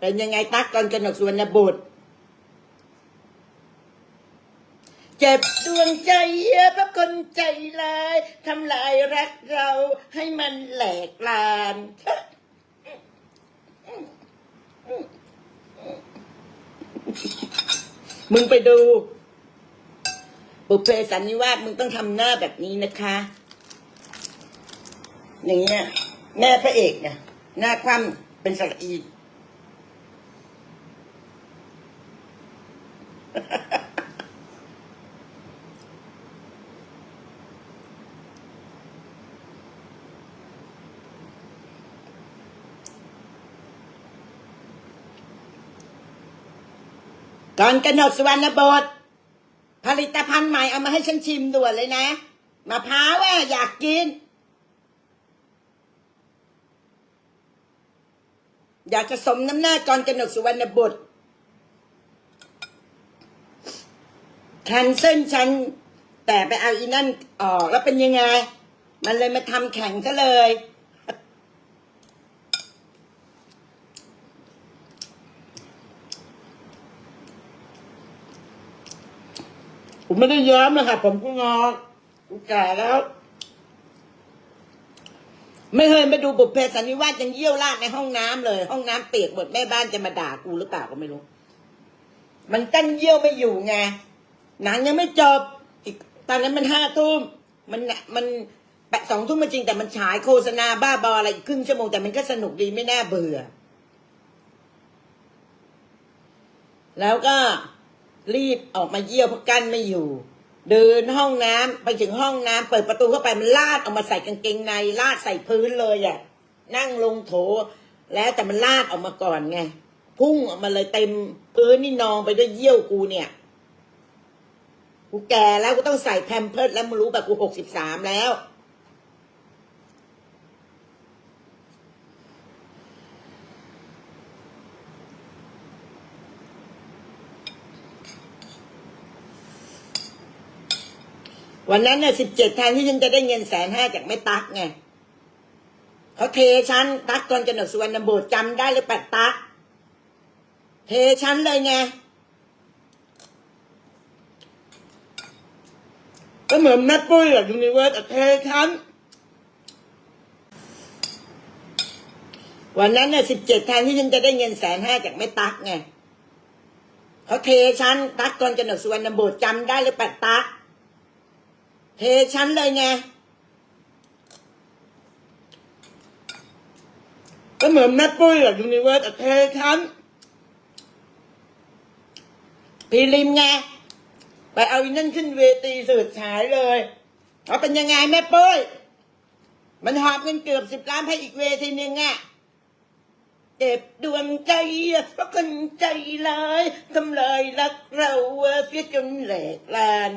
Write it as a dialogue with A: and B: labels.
A: เป็นยังไงตักตอนกนกสุวรรณบุตร เจ็บดวงใจเพราะคนใจลายทำลายรักเราให้มันแหลกลานมึงไปดู บุพเพสันนิวาสมึงต้องทำหน้าแบบนี้นะคะ อย่างเงี้ย แม่พระเอกเนี่ยหน้าคว่ำเป็นสระอี ก่อนกนกสุวรรณบดผลิตภัณฑ์ใหม่เอามาให้ฉันชิมด่วนเลยนะมะพร้าวอะอยากกิน อยากจะสมน้ำหน้าก่อนกนกสุวรรณบุตร แคนเซิลฉัน แต่ไปเอาอีนั่นออกแล้วเป็นยังไง มันเลยมาทำแข่งซะเลย ผมไม่ได้ย้อมนะครับผมก็งอกกูแก่แล้ว ไม่เคยไปดูบุพเพสันนิวาสยังเยี่ยวราดในห้องน้ำเลย ห้องน้ำเปียกหมดแม่บ้านจะมาด่ากูหรือเปล่าก็ไม่รู้ มันตั้งเยี่ยวไม่อยู่ไง หนังยังไม่จบอีกตอนนั้นมันห้าทุ่มมันมันแปดสองทุ่มมาจริงแต่มันฉายโฆษณาบ้าบออะไรอีกครึ่งชั่วโมงแต่มันก็สนุกดีไม่น่าเบื่อ แล้วก็รีบออกมาเยี่ยวเพราะกั้นไม่อยู่ เดินห้องน้ำไปถึงห้องน้ำเปิดประตูเข้าไปมันลาดออกมาใส่กางเกงในลาดใส่พื้นเลยอะ่ะนั่งลงโถ แล้วแต่มันลาดออกมาก่อนไงพุ่งออกมาเลยเต็มพื้นนี่นองไปด้วยเยี่ยวกูเนี่ย กูแก่แล้วกูต้องใส่แพมเพิร์ดแล้วมึงรู้แบบกูหกสิบสามแล้ว วันนั้นน่ะสิบเจ็ดแทนที่ฉันจะได้เงินแสนห้าจากแม่ตักไงเขาเทฉันตักตอนกนกสุวรรณบุตรจำได้หรือปล่าตั๊กเทฉันเลยไง ก็เหมือนแม่ปุ้ยอะยูนิเวิร์สเทฉันวันนั้นน่ะสิบเจ็ดแทนที่ฉันจะได้เงินแสนห้าจากแม่ตั๊กไงเขาเทฉันตั๊กตอนกนกสุวรรณบุตรจำได้หรือปล่าตั๊กเทฉันเลยไงก็เหมือนแม่ปุ้ยอะยูนิเวิร์สเทฉันพีริมไง ไปเอาอีนั่นขึ้นเวทีสื่อฉายเลยเอาเป็นยังไงแม่ปุ้ย มันหอบเงินเกือบสิบล้านให้อีกเวทีหนึ่งอะเจ็บดวงใจเพราะคนใจร้ายทำลายรักเราเสียจนแหลกลาน